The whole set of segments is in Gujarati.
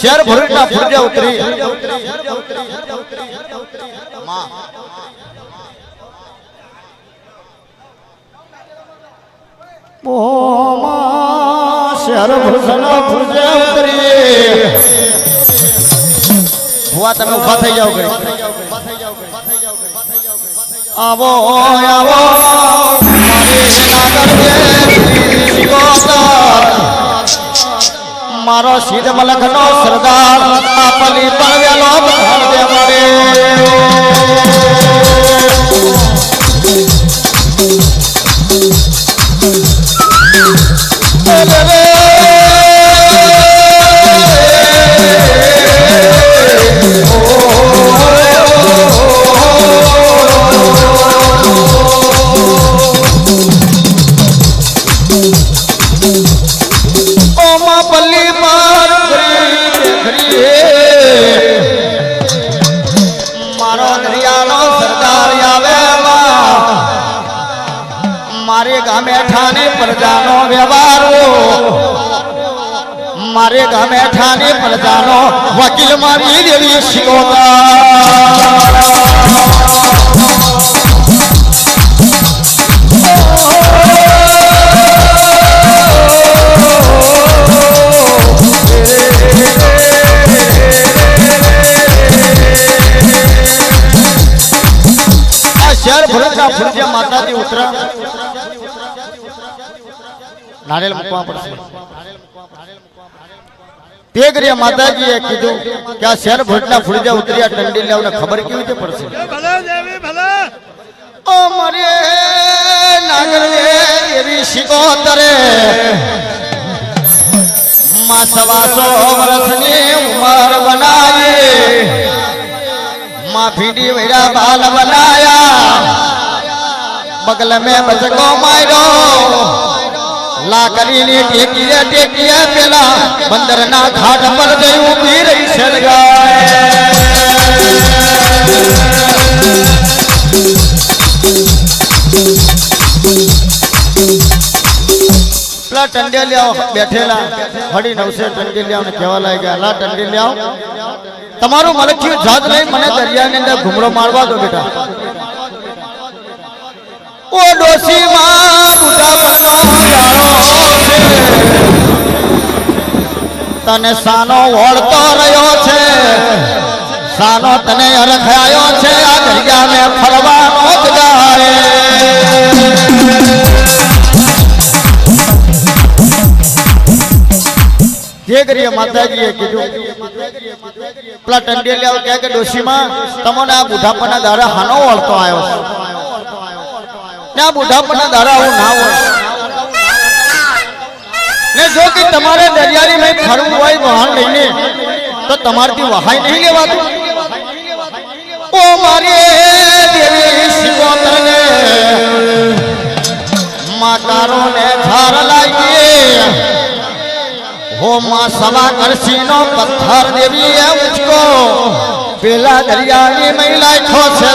શેર ભરૂચના ફરજા ઉતરી. શેર ભરૂચના ફૂટે ઉતરી. ભુવા, તમે ઊભા થઈ જાઓ ગઈ આવો આવો. મારો સીધ મલક નો સરદાર આપલી પરવેલો બધાર દે મારે ઓમાં વ્યવહાર. મારે ગમે ઠાની પ્રજાનો વકીલ મારી દેવી આ શહેર ભરૂચના ફૂલજે માતાજી ઉતરા નારિયેલ મૂકવા પડશે. તે કરીએ માતાજીએ કીધું કે આ શેર ભરૂચના ફૂલજે ઉતર્યા ટંડી લેવને ખબર કેવી રીતે પડશે? ભલે દેવી ભલે. ઓ મરે નાગરે એવી શિકોતરે. માં સવાસો વર્ષની ઉંમર બનાવી માં ભીડી વેરા બાલ બનાયા. બગલ મેં બચકો માર્યો. લાકડીની ટેકીએ ટેકીએ પેલા બંદરના ઘાટ પર જઈ ઊભી રહી સળગાય ટંડેલિયાઓ બેઠેલા હડી નવસે ટંડેલિયાઓને કહેવા લાગ્યા લા ટંડેલિયાઓ, તમારું મલખ્યું જાત લઈ મને દરિયાની અંદર ઘૂમરો મારવા દો બેટા. ઓ તને સાનો વળતો રહ્યો છે. સાનો તને અરખાયો છે. આ દરિયા મેં ફરવાનો જ જે કરીએ કીધું. પેલા ટંડેલિયાઓ કહે કે, ડોશીમાં, તમને આ બુઢાપાના દારા હાનો વળતો આવ્યો આ બુઢાપાના દારા હું ના ને જો કે તમારે દરિયાની મેં ફરવું હોય વાહન લઈને તો તમારથી વહાઈ નહીં લેવાતું ઓ મારી દેવી શિકોતરને માતારો ને ઝાર લાગીએ હો માં સવા કરશીનો પથ્થર દેવી એ મુજકો પેલા દરિયાની મહિલા ખો છે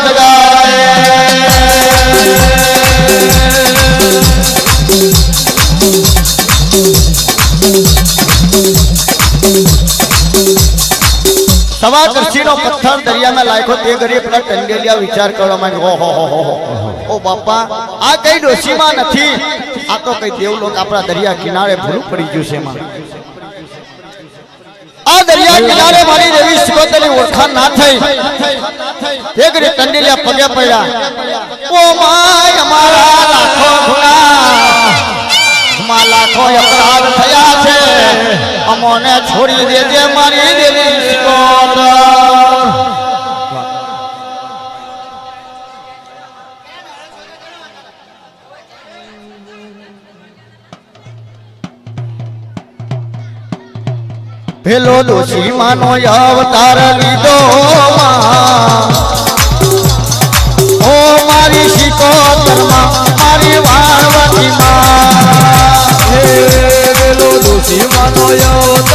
સવા કરશીનો પથ્થર દરિયામાં લાખ્યો તે ઘડી પેલા ટંડેલિયા વિચાર કરવા માંડ્યો ઓહો, હો હો હો. ઓ બાપા, આ કઈ ડોશીમાં નથી? આ તો કઈ દેવલોક આપણા દરિયા કિનારે ભૂલું પડી ગયું છે એમાં. આ દરિયા કિનારે મારી દેવી સુગતની ઓળખાણ ના થઈ. એક રે ટંડેલિયા પગે પડ્યા. ઓ માય, અમારા લાખો ગુના માં લાખો અપરાધ થયા છે. અમોને છોડી દેજે મારી દેવી પેલો દોષી માનો અવતાર લીધો. ઓ મારી શિકોતરમાં માં પેલો દોષી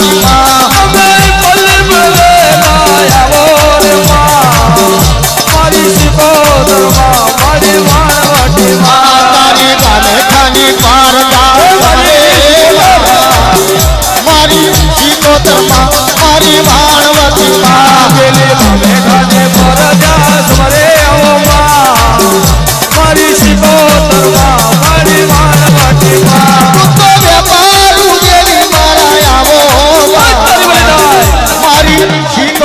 oh.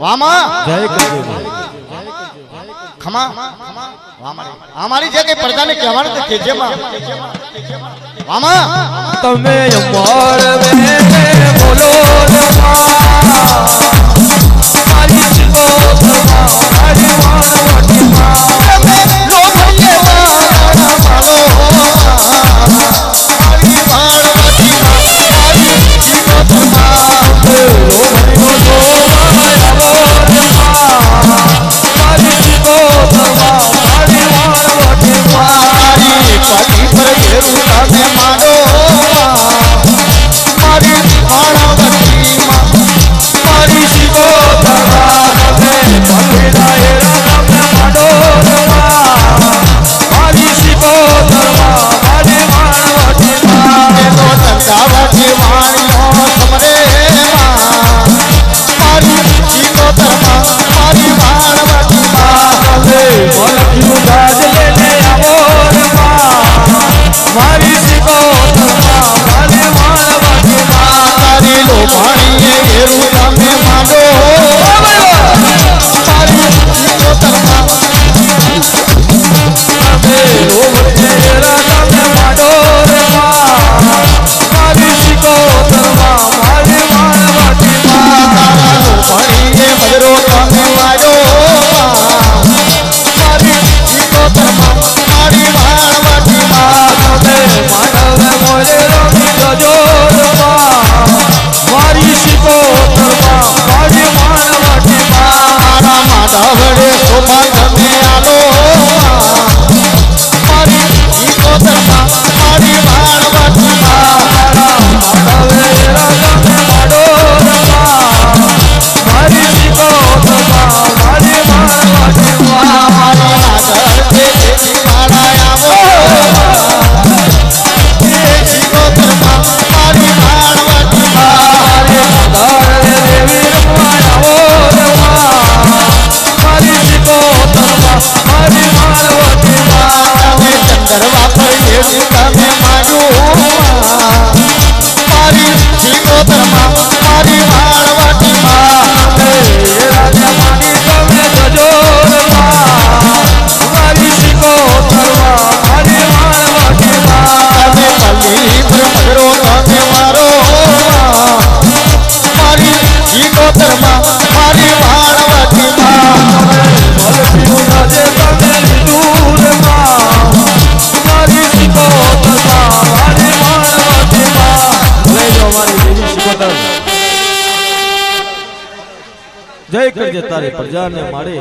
વામા. જય કરજો ખમા. અમારી જે કઈ પ્રજાને કહેવાનું કે જે વામા. તમે મોર બોલો મારી જીવો ભગવાન Sultan, Sultan, Sultan, કરજે તારી પ્રજાને મારે.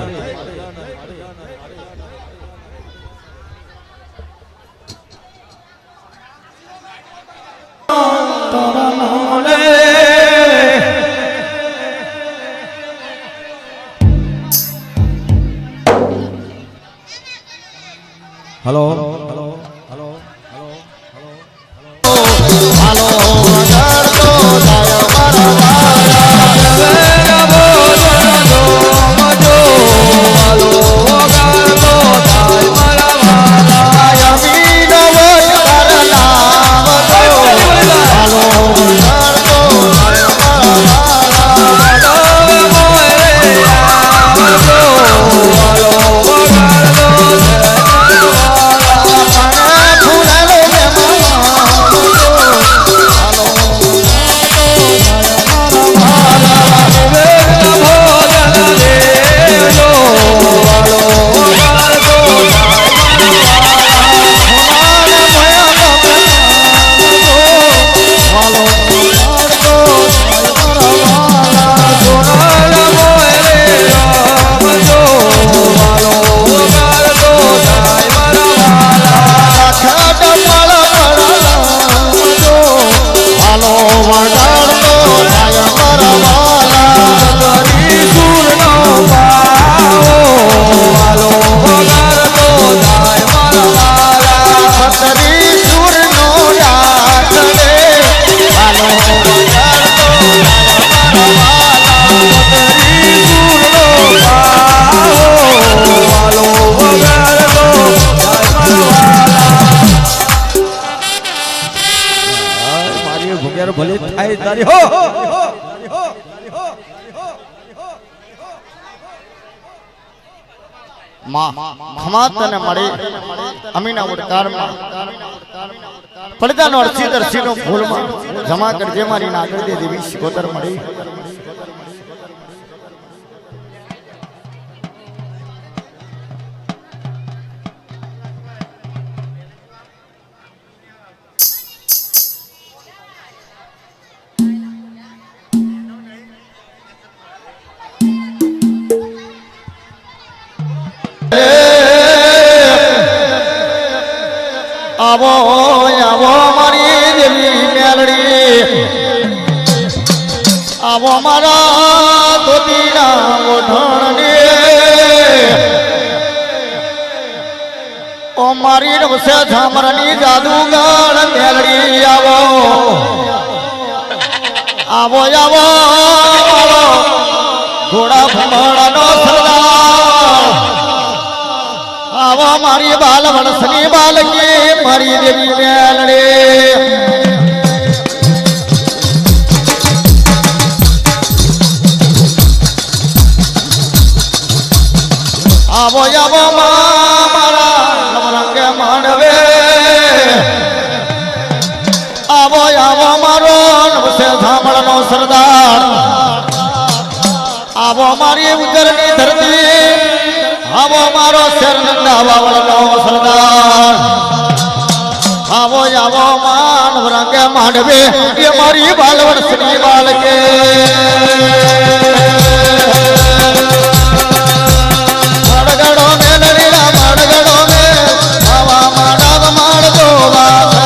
ભલે થાય તારી હો ખમા તને મળી અમીના ઉડકારમાં પડદાનો અરસી દરસીનો ફૂલમાં જમા કરજે મારી નાગર દે દેવી શિકોતર મળી. આવો આવો મારી દેવી મેલડી. આવો મારા ધોતીના ઓઢણને. ઓ મારી નવસે ઝામરની જાદુગર મેલડી, આવો. આવો આવો આવો. ઘોડા ભમડાનો સરદાર. આવો મારી બાલ વણસની બાલકી. મારી દેવી મેલડે આવો આવો મારા નવરંગે માંડવે. આવો આવો, મારો નવસે સાંભળનો સરદાર. આવો, મારી ઉજરની ધરતી. આવો, મારો શેર નંદા બાવળનો એ મારી બાલવડ શ્રી બાલકે મડગડો મેલડીલા મડગડો મે આવા માડવ માડતો વાસે.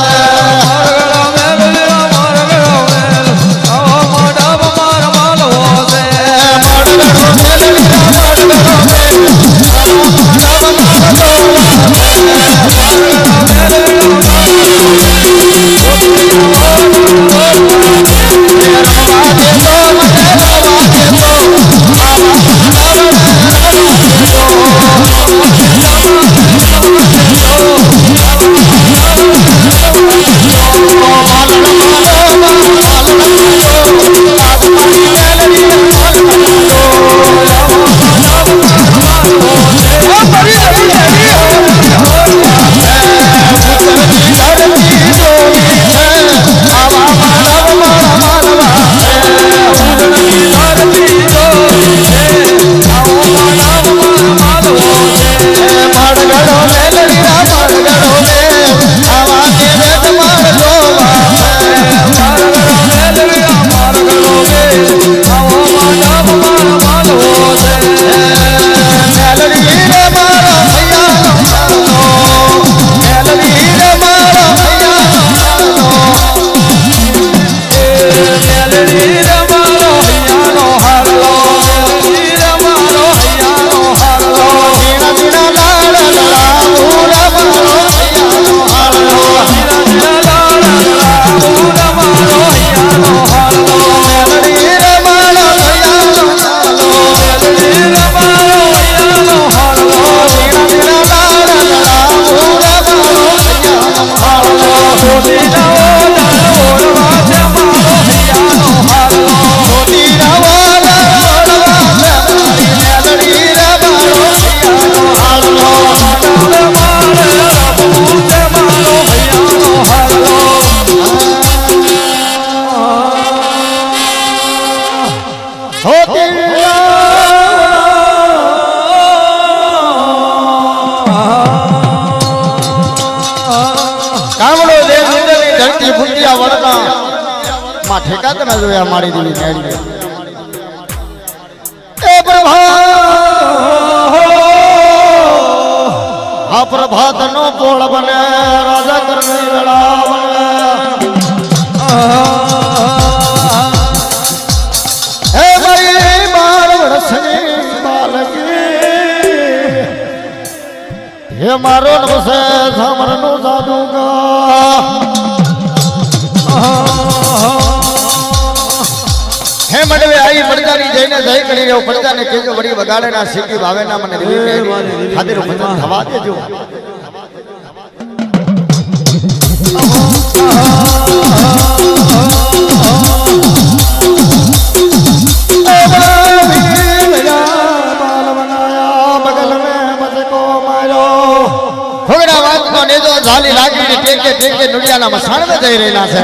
આવા ઠેકા તમે જોયા મારી દેવી મેળી એ પ્રભા! આ પ્રભાત નો પોળ બને, રાજા કરવી વેળા બને. હે મારી બાર વર્ષની બાલકી હે મારો જઈને દહી કરી રહ્યો પડકાને કેજો વડી વગાડે ના સીટી ભાવે ના મને દિલી મેળી ખાધેલું ભજન થવા દેજો. ઝાલી લાગીને ટેકે ટેકે નુડિયાના મસાણમાં જઈ રહેલા છે.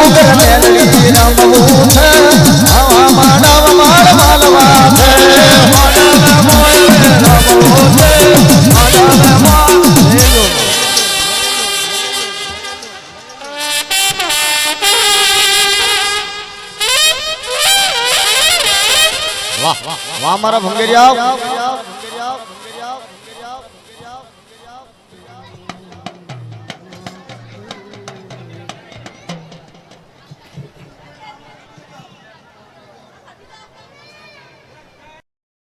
મારા